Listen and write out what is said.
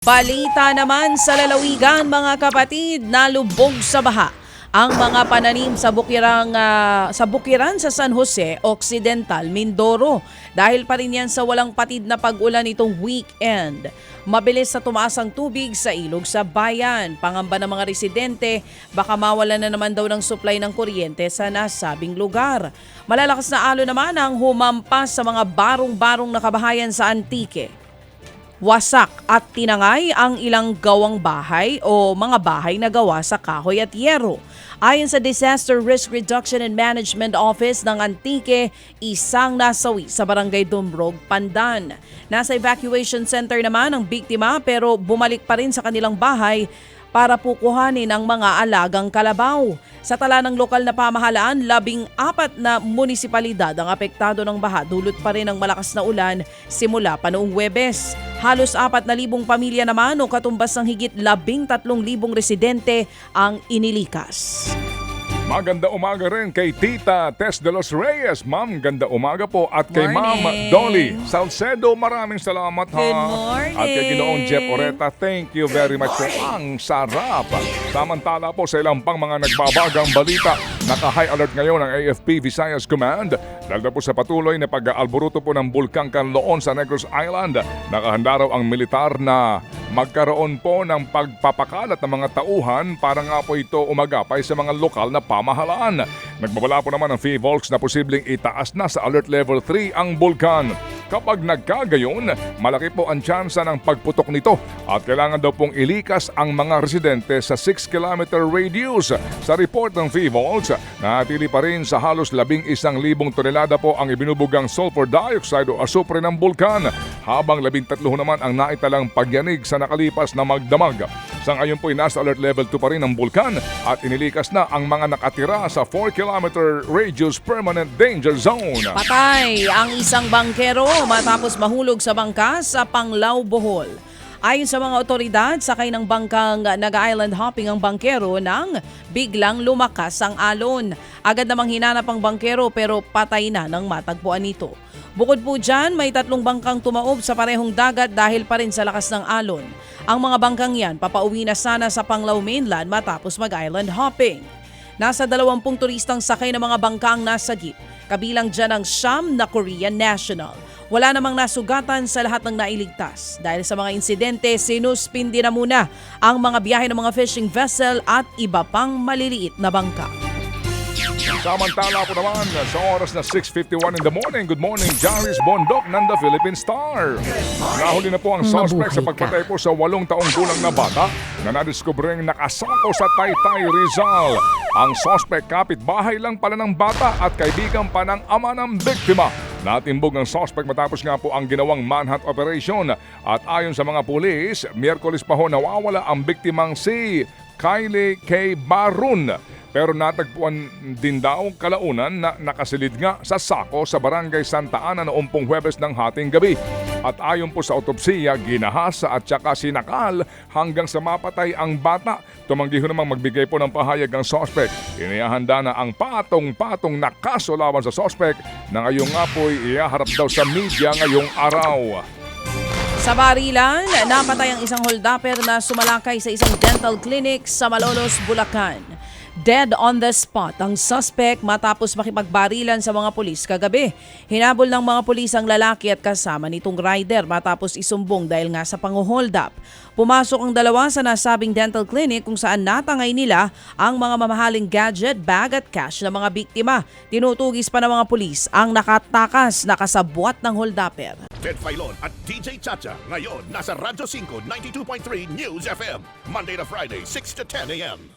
Balita naman sa lalawigan mga kapatid na lubog sa baha ang mga pananim sa bukirang ah, sa bukiran sa San Jose Occidental, Mindoro. Dahil pa rin yan sa walang patid na pag-ulan itong weekend. Mabilis sa tumaas ang tubig sa ilog sa bayan. Pangamba ng mga residente, baka mawalan na naman daw ng supply ng kuryente sa nasabing lugar. Malalakas na alo naman ang humampas sa mga barong-barong nakabahayan sa Antique. Wasak at tinangay ang ilang gawang bahay o mga bahay na gawa sa kahoy at yero. Ayon sa Disaster Risk Reduction and Management Office ng Antique, isang nasawi sa barangay Dumbrog, Pandan. Nasa evacuation center naman ang biktima pero bumalik pa rin sa kanilang bahay para pukuhanin ang mga alagang kalabaw. Sa tala ng lokal na pamahalaan, labing apat na munisipalidad ang apektado ng baha dulot pa rin ng malakas na ulan simula pa noong Webes. Halos apat na libong pamilya naman o katumbas ng higit labing tatlong libong residente ang inilikas. Maganda umaga rin kay Tita Tess de los Reyes. Ma'am, ganda umaga po. At kay Ma'am Morning. Dolly Salcedo, maraming salamat ha. Good morning. At kay Ginoong Jeff Oreta, thank you very much po. Ang sarap. Samantala po sa ilang pang mga nagbabagang balita, naka-high alert ngayon ang AFP Visayas Command dahil po sa patuloy na pag-aalboruto po ng Bulkang Canloon sa Negros Island. Nakahanda raw ang militar na magkaroon po ng pagpapakalat ng mga tauhan para nga po ito umagapay sa mga lokal na pamahalaan. Nagbabala po naman ang FIVOLX na posibleng itaas na sa alert level 3 ang bulkan. Kapag nagkagayon, malaki po ang tsansa ng pagputok nito at kailangan daw pong ilikas ang mga residente sa 6 km radius. Sa report ng FIVOLX, natili pa rin sa halos 11,000 tonelada po ang ibinubugang sulfur dioxide o asupre ng bulkan habang 13 naman ang naitalang pagyanig sa nakalipas na magdamag. Sa ngayon po ay nasa alert level 2 pa rin ang bulkan at inilikas na ang mga nakatira sa 4 km radius permanent danger zone. Patay ang isang bangkero matapos mahulog sa bangka sa Panglao, Bohol. Ayon sa mga otoridad, sakay ng bangkang nag-island hopping ang bangkero nang biglang lumakas ang alon. Agad namang hinanap ang bangkero pero patay na nang matagpuan nito. Bukod po dyan, may tatlong bangkang tumaob sa parehong dagat dahil pa rin sa lakas ng alon. Ang mga bangkang yan papauwi na sana sa Panglao mainland matapos mag-island hopping. Nasa 20 turistang sakay ng mga bangkang nasa jeep, kabilang dyan ang siyam na Korean national. Wala namang nasugatan sa lahat ng nailigtas. Dahil sa mga insidente, sinuspindi na muna ang mga biyahe ng mga fishing vessel at iba pang maliliit na bangka. Samantala po naman sa oras na 6.51 in the morning, good morning, Jaris Bondok ng The Philippine Star. Nahuli na po ang suspect sa pagpatay po sa walong taong gulang na bata na nadiskubring nakasako sa Taytay Rizal. Ang suspect kapit-bahay lang pala ng bata at kaibigan pa ng ama ng biktima. Natimbog ang suspect matapos nga po ang ginawang manhunt operation at ayon sa mga pulis, Miyerkules pa ho nawawala ang biktimang si Kylie K. Barun. Pero natagpuan din daw kalaunan na nakasilid nga sa sako sa barangay Santa Ana noong pong Huwebes ng hating gabi. At ayon po sa autopsiya, ginahasa at saka sinakal hanggang sa mapatay ang bata. Tumanggi ho namang magbigay po ng pahayag ang sospek. Inihahanda na ang patong-patong na kaso laban sa sospek na ngayong nga po'y iyaharap daw sa media ngayong araw. Sa Barilan, napatay ang isang holdapper na sumalakay sa isang dental clinic sa Malolos, Bulacan. Dead on the spot ang suspect matapos makipagbarilan sa mga pulis kagabi. Hinabol ng mga pulis ang lalaki at kasama nitong rider matapos isumbong dahil nga sa panguhold up. Pumasok ang dalawa sa nasabing dental clinic kung saan natangay nila ang mga mamahaling gadget, bag at cash ng mga biktima. Tinutugis pa ng mga pulis ang nakatakas na kasabwat ng holdupper. Ted Filon at DJ Chacha. Ngayon, nasa Radyo 5, 92.3 News FM. Monday to Friday, 6 to 10 a.m.